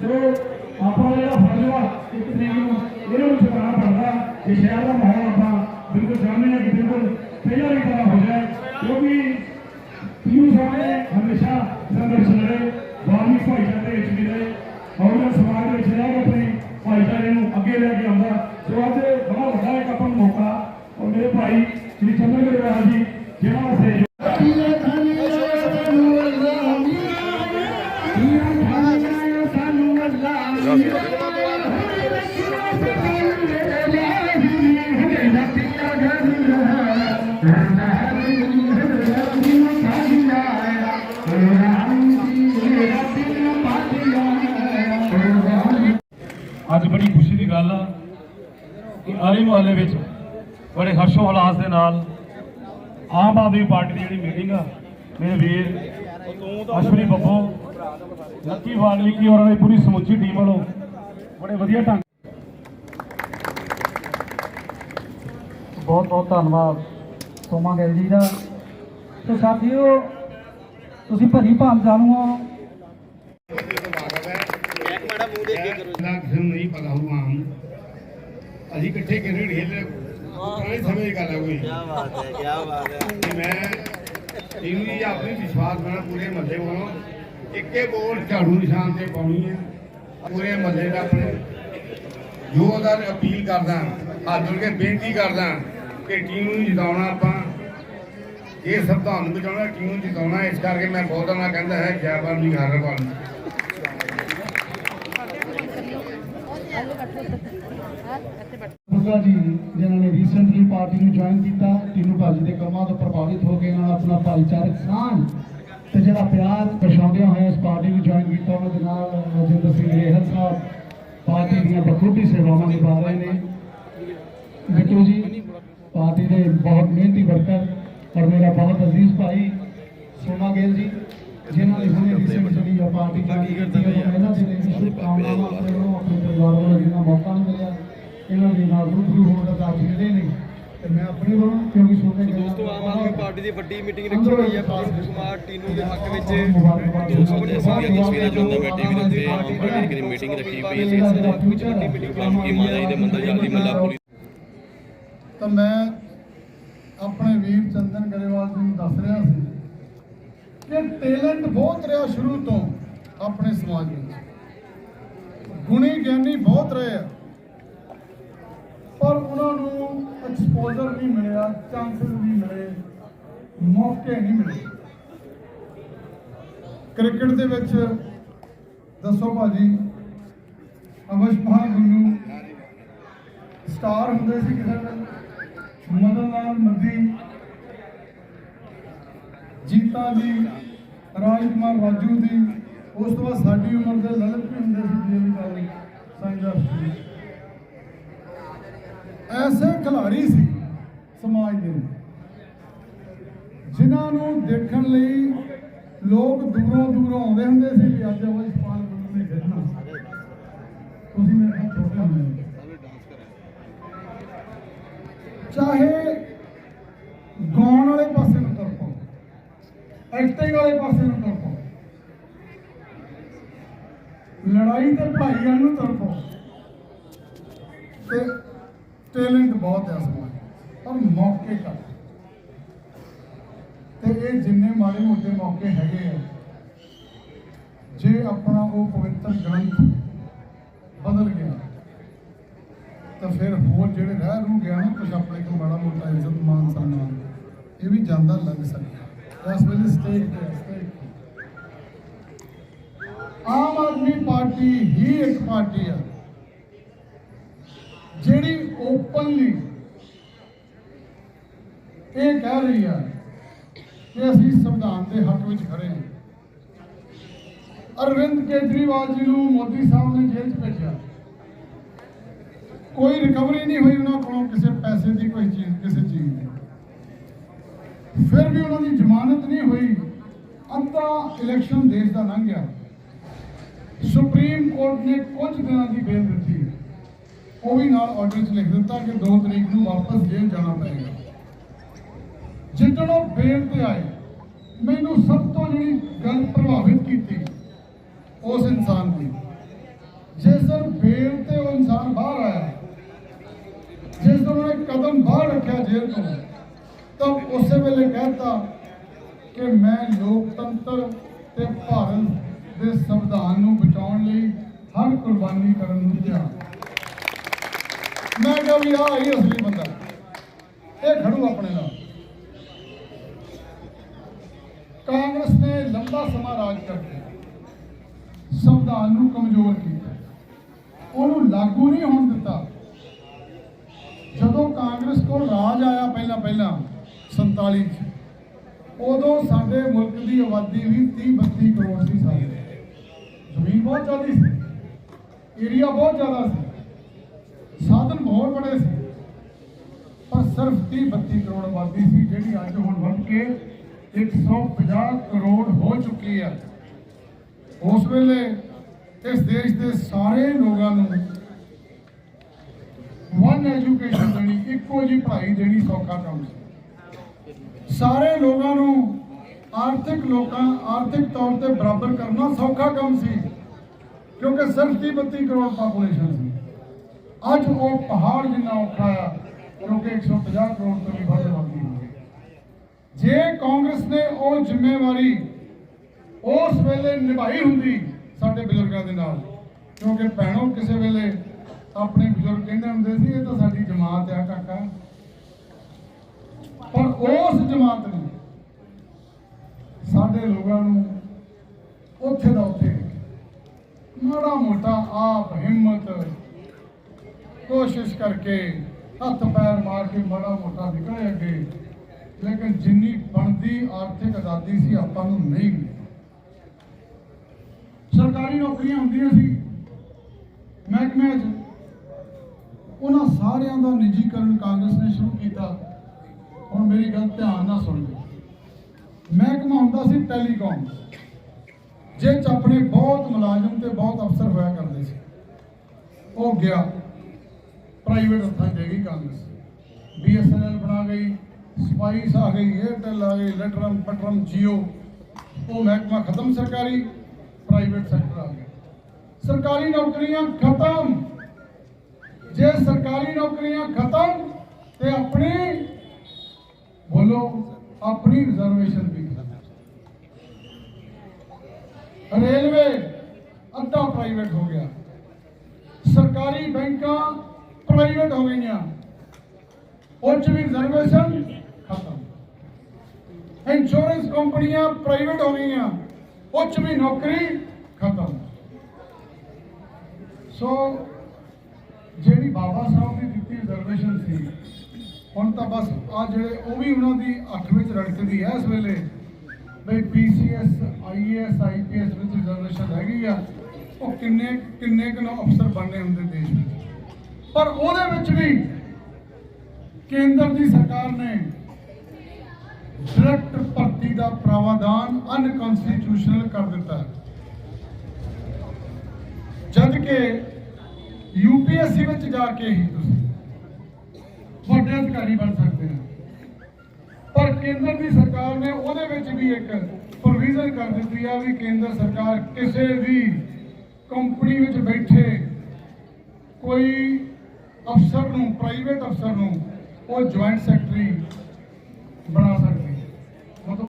ਸੋ ਆਪਾਂ ਜਿਹੜਾ ਫਰਜ਼ ਵਾ, ਇੱਕ ਤਰੀਕ ਨੂੰ ਇਹਨਾਂ ਨੂੰ ਚੁਕਾਉਣਾ ਪੈਂਦਾ ਕਿ ਸ਼ਹਿਰ ਦਾ ਮਾਹੌਲ ਆਪਾਂ ਬਿਲਕੁਲ ਜਾਣਦੇ ਹਾਂ ਕਿ ਬਿਲਕੁਲ ਪਹਿਲਾਂ ਹੀ ਪਤਾ ਹੋ ਜਾਏ, ਕਿਉਂਕਿ ਪੀਯੂ ਸਾਹਿਬ ਹਮੇਸ਼ਾ ਸੰਘਰਸ਼ ਲੜੇ ਬਾਣੀ ਭਾਈਚਾਰੇ ਵਿੱਚ ਵੀ ਰਹੇ ਔਰ ਸਮਾਜ ਵਿੱਚ ਰਹਿ ਆਲੇ ਮੁਹੱਲੇ ਵਿੱਚ ਬੜੇ ਹਰਸ਼ੋ ਹਲਾਸ ਦੇ ਨਾਲ ਆਮ ਆਦਮੀ ਪਾਰਟੀ ਦੀ ਜਿਹੜੀ ਮੀਟਿੰਗ ਆ ਮੇਰੇ ਵੀਰ ਅਸ਼ਵਨੀ ਬੱਬੋ ਲੱਕੀ ਵਾਲਮੀਕੀ ਔਰ ਉਹਨਾਂ ਦੀ ਪੂਰੀ ਸਮੁੱਚੀ ਟੀਮ ਵੱਲੋਂ ਬੜੇ ਵਧੀਆ ਢੰਗ ਬਹੁਤ ਬਹੁਤ ਧੰਨਵਾਦ ਸੋਮਾ ਗਿੱਲ ਜੀ ਦਾ। ਤੇ ਸਾਥੀਓ ਤੁਸੀਂ ਭਰੀ ਭਾਮ ਜਾਣੂ ਹੋ ਨਾ ਕਿਸੇ ਨੂੰ ਨਹੀਂ ਪਤਾ ਹੋਊ ਆਮ। ਅਸੀਂ ਇਕੱਠੇ ਕਰੇ ਖੇਲ ਪੁਰਾਣੇ ਸਮੇਂ ਦੀ ਗੱਲ ਹੈ ਕੋਈ। ਕੀ ਬਾਤ ਹੈ ਕੀ ਬਾਤ ਹੈ। ਮੈਂ ਇਹਨੂੰ ਹੀ ਪੂਰੇ ਮੱਲੇ ਵੱਲੋਂ ਇੱਕੇ ਬੋਲ ਝਾੜੂ ਨਿਸ਼ਾਨ ਤੇ ਪਾਉਣੀ ਹੈ। ਪੂਰੇ ਮੱਲੇ ਦਾ ਆਪਣੇ ਜੋ ਉਹਦਾ ਅਪੀਲ ਕਰਦਾ ਹੱਥ ਕੇ ਬੇਨਤੀ ਕਰਦਾ ਕਿ ਟੀਮ ਨੂੰ ਜਿਤਾਉਣਾ ਆਪਾਂ। ਇਹ ਸੰਵਿਧਾਨ ਬਚਾਉਣਾ ਟੀਮ ਨੂੰ ਜਿਤਾਉਣਾ। ਇਸ ਕਰਕੇ ਮੈਂ ਬਹੁਤ ਨਾ ਕਹਿੰਦਾ ਹੈ ਜੈ ਬਾਨੀ ਹਰਵਾਲ ਬੁੱਗਾ ਜੀ ਜਿਨ੍ਹਾਂ ਨੇ ਰੀਸੈਂਟਲੀ ਪਾਰਟੀ ਨੂੰ ਜੁਆਇਨ ਕੀਤਾ ਟੀਨੂ ਭਾਜੀ ਦੇ ਕੰਮਾਂ ਤੋਂ ਪ੍ਰਭਾਵਿਤ ਹੋ ਕੇ ਇਹਨਾਂ ਨੇ ਆਪਣਾ ਭਾਈਚਾਰਕ ਸਾਂਝ ਤੇ ਜਿਹੜਾ ਪਿਆਰ ਦਰਸਾਉਂਦਿਆਂ ਹੋਇਆ ਇਸ ਪਾਰਟੀ ਨੂੰ ਜੁਆਇਨ ਕੀਤਾ ਉਹਨਾਂ ਦੇ ਨਾਲ ਰਜਿੰਦਰ ਸਿੰਘ ਰੇਹਲ ਸਾਹਿਬ ਪਾਰਟੀ ਦੀਆਂ ਬਖੂਬੀ ਸੇਵਾਵਾਂ ਨਿਭਾ ਰਹੇ ਨੇ। ਬਿੱਟੂ ਜੀ ਪਾਰਟੀ ਦੇ ਬਹੁਤ ਮਿਹਨਤੀ ਵਰਕਰ ਔਰ ਮੇਰਾ ਬਹੁਤ ਅਜ਼ੀਜ਼ ਭਾਈ ਸੋਮਾ ਗਿੱਲ ਜੀ ਜਿਨ੍ਹਾਂ ਨੇ ਹੁਣੇ ਰੀਸੈਂਟਲੀ ਆ ਪਾਰਟੀ ਜੁਆਇਨ ਕੀਤੀ ਹੈ ਇਹਨਾਂ ਦੇ ਲਈ ਸ਼ੁਭਕਾਮਨਾਵਾਂ ਆਪਣੇ ਵੱਲੋਂ ਆਪਣੇ ਪਰਿਵਾਰ ਵੱਲੋਂ ਜਿਨ੍ਹਾਂ ਮੌਕਾ ਨਹੀਂ ਮਿਲਿਆ ਇਹਨਾਂ ਦੇ ਨਾਲ ਰੂਬਰੂ ਹੋਣ ਦਾ ਕਾਫੀ ਜਿਹੜੇ ਨੇ ਤੇ ਮੈਂ ਆਪਣੇ ਵੱਲੋਂ ਕਿਉਂਕਿ ਗਿੱਲ ਦੋਸਤੋ ਆਮ ਆਦਮੀ ਪਾਰਟੀ ਦੀ ਵੱਡੀ ਮੀਟਿੰਗ ਰੱਖੀ ਹੋਈ ਹੈ ਪ੍ਰਦੀਪ ਕੁਮਾਰ ਟੀਨੂ ਦੇ ਹੱਕ ਵਿੱਚ। ਦੋਸਤੋ ਜੈਸੀਆਂ ਤਸਵੀਰਾਂ ਜੋ ਮੈਂ ਟੀਵੀ ਦੇ ਉੱਤੇ ਆਮ ਪਾਰਟੀ ਦੀ ਮੀਟਿੰਗ ਰੱਖੀ ਪਈ ਸੀ ਇਸ ਦੇ ਹੱਕ ਵਿੱਚ ਵੱਡੀ ਮੀਟਿੰਗ ਬੁਲਾਈ ਮਾਤਾ ਜੀ ਦੇ ਮੰਦਰ ਜਲਦੀ ਮੱਲਾ ਪੂਰੀ। ਤਾਂ ਮੈਂ ਆਪਣੇ ਵੀਰ ਚੰਦਨ ਗਰੇਵਾਲ ਜੀ ਨੂੰ ਦੱਸ ਰਿਹਾ ਸੀ ਕਿ ਟੈਲੈਂਟ ਬਹੁਤ ਰਿਹਾ ਸ਼ੁਰੂ ਤੋਂ ਆਪਣੇ ਸਮਾਜ ਵਿੱਚ। ਗੁਣੀ ਗਿਆਨੀ ਬਹੁਤ ਰਹੇ ਆ। ਨੂੰ ਐਕਸਪੋਜ਼ਰ ਨਹੀਂ ਮਿਲਿਆ ਚਾਂਸਸ ਨਹੀਂ ਮਿਲੇ, ਮੌਕੇ ਨਹੀਂ ਮਿਲੇ। ਕ੍ਰਿਕਟ ਦੇ ਵਿੱਚ ਦੱਸੋ ਭਾਜੀ ਅਮਸ਼ਪਾਲ ਗੁੱਲੂ ਸਟਾਰ ਹੁੰਦੇ ਸੀ ਕਿਸੇ ਵੇਲੇ ਮਦਨ ਲਾਲ ਮੱਦੀ ਜੀਤਾ ਜੀ ਰਾਜ ਕੁਮਾਰ ਰਾਜੂ ਦੀ ਉਸ ਤੋਂ ਬਾਅਦ ਸਾਡੀ ਉਮਰ ਦੇ ਲਲਿਤ ਵੀ ਹੁੰਦੇ ਸੀ ਜੀ ਕਾਲੀ ਸੰਜਰ ਸੀ ਐਸੇ ਖਿਲਾੜੀ ਸੀ ਸਮਾਜ ਦੇ। ਜਿਨ੍ਹਾਂ ਨੂੰ ਦੇਖਣ ਲਈ ਲੋਕ ਦੂਰੋਂ ਦੂਰੋਂ ਆਉਂਦੇ ਹੁੰਦੇ ਸੀ ਵੀ ਅੱਜ ਉਹ ਇਸਪਾਲ ਗੁਰੂ ਨੇ ਖੇਡਣਾ। ਤੁਸੀਂ ਮੇਰੇ ਨਾਲ ਛੋਟੇ ਹੁੰਦੇ ਚਾਹੇ ਗਾਉਣ ਵਾਲੇ ਪਾਸੇ ਨੂੰ ਤਰਪੋ ਐਕਟਿੰਗ ਵਾਲੇ ਪਾਸੇ ਨੂੰ ਤੁਰ ਪਾਓ, ਲੜਾਈ ਤੇ ਭਾਈਆਂ ਨੂੰ ਤੁਰ ਪਾਓ, ਤੇ ਟੈਲੈਂਟ ਬਹੁਤ ਹੈ ਸਮਾਜ ਪਰ ਮੌਕੇ ਘੱਟ। ਤੇ ਇਹ ਜਿੰਨੇ ਮਾੜੇ ਮੋਟੇ ਮੌਕੇ ਹੈਗੇ ਆ ਜੇ ਆਪਣਾ ਉਹ ਪਵਿੱਤਰ ਗ੍ਰੰਥ ਬਦਲ ਗਿਆ ਤਾਂ ਫਿਰ ਹੋਰ ਜਿਹੜੇ ਰਹਿ ਰੂ ਗਿਆ ਨਾ ਕੁਝ ਆਪਣੇ ਕੋਲ ਮਾੜਾ ਮੋਟਾ ਇੱਜ਼ਤ ਮਾਨ ਸਨਮਾਨ ਇਹ ਵੀ ਜਾਂਦਾ ਲੱਗ ਸਕਦਾ। ਇਸ ਵੇਲੇ ਸਟੇਜ ਤੇ ਹੈ, ਆਮ ਆਦਮੀ ਪਾਰਟੀ ਹੀ ਇੱਕ ਪਾਰਟੀ ਆ ਜਿਹੜੀ ਓਪਨਲੀ ਇਹ ਕਹਿ ਰਹੀ ਹੈ ਕਿ ਅਸੀਂ ਸੰਵਿਧਾਨ ਦੇ ਹੱਕ ਵਿੱਚ ਖੜੇ ਹਾਂ। ਅਰਵਿੰਦ ਕੇਜਰੀਵਾਲ ਜੀ ਨੂੰ ਮੋਦੀ ਸਾਹਿਬ ਨੇ ਜੇਲ੍ਹ 'ਚ ਭੇਜਿਆ। ਕੋਈ ਰਿਕਵਰੀ ਨਹੀਂ ਹੋਈ ਉਹਨਾਂ ਕੋਲੋਂ ਕਿਸੇ ਪੈਸੇ ਦੀ, ਕੋਈ ਚੀਜ਼, ਕਿਸੇ ਚੀਜ਼ ਦੀ। ਫਿਰ ਵੀ ਉਹਨਾਂ ਦੀ ਜ਼ਮਾਨਤ ਨਹੀਂ ਹੋਈ। ਅੱਧਾ ਇਲੈਕਸ਼ਨ ਦੇਸ਼ ਦਾ ਲੰਘ ਗਿਆ। ਸੁਪਰੀਮ ਕੋਰਟ ਨੇ ਕੁਝ ਦਿਨਾਂ ਦੀ ਬੇਲ ਦਿੱਤੀ ਉਹ ਵੀ ਨਾਲ ਆਰਡਰ 'ਚ ਲਿਖ ਦਿੱਤਾ ਕਿ 2 ਤਰੀਕ ਨੂੰ ਵਾਪਸ ਜੇਲ੍ਹ ਜਾਣਾ ਪਏਗਾ। ਜਿੱਦਣ ਉਹ ਬੇਲ ਤੇ ਆਏ, ਮੈਨੂੰ ਸਭ ਤੋਂ ਜਿਹੜੀ ਗੱਲ ਪ੍ਰਭਾਵਿਤ ਕੀਤੀ, ਉਸ ਇਨਸਾਨ ਦੀ। ਜਿਸ ਦਿਨ ਬੇਲ ਤੇ ਉਹ ਇਨਸਾਨ ਬਾਹਰ ਆਇਆ, ਜਿਸ ਦਿਨ ਉਹਨੇ ਕਦਮ ਬਾਹਰ ਰੱਖਿਆ ਜੇਲ੍ਹ ਤੋਂ, ਤਾਂ ਉਸੇ ਵੇਲੇ ਕਹਿਤਾ ਕਿ ਮੈਂ ਲੋਕਤੰਤਰ ਤੇ ਭਾਰਤ ਦੇ ਸੰਵਿਧਾਨ ਨੂੰ ਬਚਾਉਣ ਲਈ ਹਰ ਕੁਰਬਾਨੀ ਕਰਨ ਨੂੰ ਤਿਆਰ। ਮੈਂ ਕਿਹਾ ਵੀ ਆਹ ਹੀ ਅਸਲੀ ਬੰਦਾ। ਇਹ ਖੜੂ ਆਪਣੇ ਨਾਲ। ਕਾਂਗਰਸ ਨੇ ਲੰਬਾ ਸਮਾਂ ਰਾਜ ਕਰਕੇ ਸੰਵਿਧਾਨ ਨੂੰ ਕਮਜ਼ੋਰ ਕੀਤਾ। ਉਹਨੂੰ ਲਾਗੂ ਨਹੀਂ ਹੋਣ ਦਿੱਤਾ। ਜਦੋਂ ਕਾਂਗਰਸ ਕੋਲ ਰਾਜ ਆਇਆ ਪਹਿਲਾਂ ਪਹਿਲਾਂ 47 ਚ, ਉਦੋਂ ਸਾਡੇ ਮੁਲਕ ਦੀ ਆਬਾਦੀ ਵੀ 30 32 ਕਰੋੜ ਸੀ ਸਾਡੇ ਜ਼ਮੀਨ ਬਹੁਤ ਜ਼ਿਆਦਾ ਸੀ। ਏਰੀਆ ਬਹੁਤ ਜ਼ਿਆਦਾ ਸੀ। ਹੋਰ ਬੜੇ ਸੀ। ਪਰ ਸਿਰਫ 30 32 ਕਰੋੜ ਆਬਾਦੀ ਸੀ, ਜਿਹੜੀ ਅੱਜ ਹੁਣ ਵੱਧ ਕੇ 150 ਕਰੋੜ ਹੋ ਚੁੱਕੀ ਹੈ। ਉਸ ਵੇਲੇ ਇਸ ਦੇਸ਼ ਦੇ ਸਾਰੇ ਲੋਕਾਂ ਨੂੰ ਵਨ ਐਜੂਕੇਸ਼ਨ ਦੇਣੀ, ਇੱਕੋ ਜੀ ਪੜ੍ਹਾਈ ਦੇਣੀ ਸੌਖਾ ਕੰਮ ਸੀ। ਸਾਰੇ ਲੋਕਾਂ ਨੂੰ ਆਰਥਿਕ ਲੋਕਾਂ, ਆਰਥਿਕ ਤੌਰ ਤੇ ਬਰਾਬਰ ਕਰਨਾ ਸੌਖਾ ਕੰਮ ਸੀ, ਕਿਉਂਕਿ ਸਿਰਫ 30 32 ਕਰੋੜ ਪਾਪੂਲੇਸ਼ਨ ਸੀ। ਅੱਜ ਉਹ ਪਹਾੜ ਜਿੰਨਾ ਔਖਾ ਆ ਕਿਉਂਕਿ 150 ਕਰੋੜ ਤੋਂ ਵੀ ਵੱਧ ਆਬਾਦੀ ਹੋ ਗਈ ਜੇ ਕਾਂਗਰਸ ਨੇ ਉਹ ਜ਼ਿੰਮੇਵਾਰੀ ਉਸ ਵੇਲੇ ਨਿਭਾਈ ਹੁੰਦੀ ਸਾਡੇ ਬਜ਼ੁਰਗਾਂ ਦੇ ਨਾਲ, ਕਿਉਂਕਿ ਭੈਣੋ ਕਿਸੇ ਵੇਲੇ ਆਪਣੇ ਬਜ਼ੁਰਗ ਕਹਿੰਦੇ ਹੁੰਦੇ ਸੀ, ਇਹ ਤਾਂ ਸਾਡੀ ਜਮਾਤ ਆ ਕਾਕਾ। ਪਰ ਉਸ ਜਮਾਤ ਨੇ ਸਾਡੇ ਲੋਕਾਂ ਨੂੰ ਉੱਥੇ ਦਾ ਉੱਥੇ ਮਾੜਾ ਮੋਟਾ ਆਪ ਹਿੰਮਤ ਕੋਸ਼ਿਸ਼ ਕਰਕੇ ਹੱਥ ਪੈਰ ਮਾਰ ਕੇ ਮਾੜਾ ਮੋਟਾ ਨਿਕਲੇ ਅੱਗੇ। ਲੇਕਿਨ ਜਿੰਨੀ ਬਣਦੀ ਆਰਥਿਕ ਆਜ਼ਾਦੀ ਸੀ ਆਪਾਂ ਨੂੰ ਨਹੀਂ ਮਿਲੀ। ਸਰਕਾਰੀ ਨੌਕਰੀਆਂ ਹੁੰਦੀਆਂ ਸੀ ਮਹਿਕਮੇ 'ਚ। ਉਹਨਾਂ ਸਾਰਿਆਂ ਦਾ ਨਿੱਜੀਕਰਨ ਕਾਂਗਰਸ ਨੇ ਸ਼ੁਰੂ ਕੀਤਾ। ਹੁਣ ਮੇਰੀ ਗੱਲ ਧਿਆਨ ਨਾਲ ਸੁਣ ਲਓ। ਮਹਿਕਮਾ ਹੁੰਦਾ ਸੀ ਟੈਲੀਕਾਮ। ਜੇ ਚ ਆਪਣੇ ਬਹੁਤ ਮੁਲਾਜ਼ਮ ਤੇ ਬਹੁਤ ਅਫਸਰ ਹੋਇਆ ਕਰਦੇ ਸੀ। ਉਹ ਗਿਆ। ਪ੍ਰਾਈਵੇਟ ਹੱਥਾਂ 'ਚ ਦੇ ਗਈ ਕਾਂਗਰਸ ਬੀਐਸਐਨਐਲ ਬਣਾ ਗਈ ਸਪਾਈਸ ਆ ਗਈ ਏਅਰਟੈਲ ਆ ਗਈ ਲੈਟਰਮ ਪਟਰਮ ਜੀਓ ਉਹ ਮਹਿਕਮਾ ਖਤਮ ਸਰਕਾਰੀ ਪ੍ਰਾਈਵੇਟ ਸੈਕਟਰ ਆ ਗਿਆ ਸਰਕਾਰੀ ਨੌਕਰੀਆਂ ਖਤਮ ਜੇ ਸਰਕਾਰੀ ਨੌਕਰੀਆਂ ਖਤਮ ਤੇ ਆਪਣੀ ਬੋਲੋ ਆਪਣੀ ਰਿਜ਼ਰਵੇਸ਼ਨ ਵੀ ਖਤਮ ਰੇਲਵੇ ਅੱਧਾ ਪ੍ਰਾਈਵੇਟ ਹੋ ਗਿਆ ਸਰਕਾਰੀ ਬੈਂਕਾਂ ਪ੍ਰਾਈਵੇਟ ਹੋ ਗਈਆਂ ਉਹ ਵੀ ਰਿਜ਼ਰਵੇਸ਼ਨ ਖਤਮ। ਇੰਸ਼ੋਰੈਂਸ ਕੰਪਨੀਆਂ ਪ੍ਰਾਈਵੇਟ ਹੋ ਗਈਆਂ ਉਹ ਵੀ ਨੌਕਰੀ ਖਤਮ। ਸੋ ਜਿਹੜੀ ਬਾਬਾ ਸਾਹਿਬ ਦੀ ਦਿੱਤੀ ਰਿਜ਼ਰਵੇਸ਼ਨ ਸੀ, ਹੁਣ ਤਾਂ ਬਸ ਆ ਜਿਹੜੇ ਉਹ ਵੀ ਉਹਨਾਂ ਦੀ ਅੱਖ ਵਿੱਚ ਰੜਕਦੀ ਹੈ ਇਸ ਵੇਲੇ। ਬਈ ਪੀਸੀਐਸ ਆਈਏਐਸ ਆਈਪੀਐਸ ਵਿੱਚ ਰਿਜ਼ਰਵੇਸ਼ਨ ਗਈ ਆ। ਉਹ ਕਿੰਨੇ ਕਿੰਨੇ ਕੁ ਅਫਸਰ ਬਣਨੇ ਹੁੰਦੇ ਦੇਸ਼ ਵਿੱਚ? ਪਰ ਉਹਦੇ ਵਿੱਚ ਵੀ ਕੇਂਦਰ ਦੀ ਸਰਕਾਰ ਨੇ ਡਾਇਰੈਕਟ ਭਰਤੀ ਦਾ ਪ੍ਰਾਵਧਾਨ ਅਨਕਨਸਟੀਟਿਊਸ਼ਨਲ ਕਰ ਦਿੱਤਾ ਜਦ ਕਿ ਯੂਪੀਐਸਸੀ ਵਿੱਚ ਜਾ ਕੇ ਹੀ ਤੁਸੀਂ ਵੱਡੇ ਅਧਿਕਾਰੀ ਬਣ ਸਕਦੇ ਹੋ। ਪਰ ਕੇਂਦਰ ਦੀ ਸਰਕਾਰ ਨੇ ਉਹਦੇ ਵਿੱਚ ਵੀ ਇੱਕ ਪ੍ਰੋਵੀਜ਼ਨ ਕਰ ਦਿੱਤੀ ਆ ਵੀ ਕੇਂਦਰ ਸਰਕਾਰ ਕਿਸੇ ਵੀ ਕੰਪਨੀ ਵਿੱਚ ਬੈਠੇ ਕੋਈ ਅਫਸਰ ਨੂੰ ਪ੍ਰਾਈਵੇਟ ਅਫਸਰ ਨੂੰ ਉਹ ਜੁਆਇੰਟ ਸੈਕਟਰੀ ਬਣਾ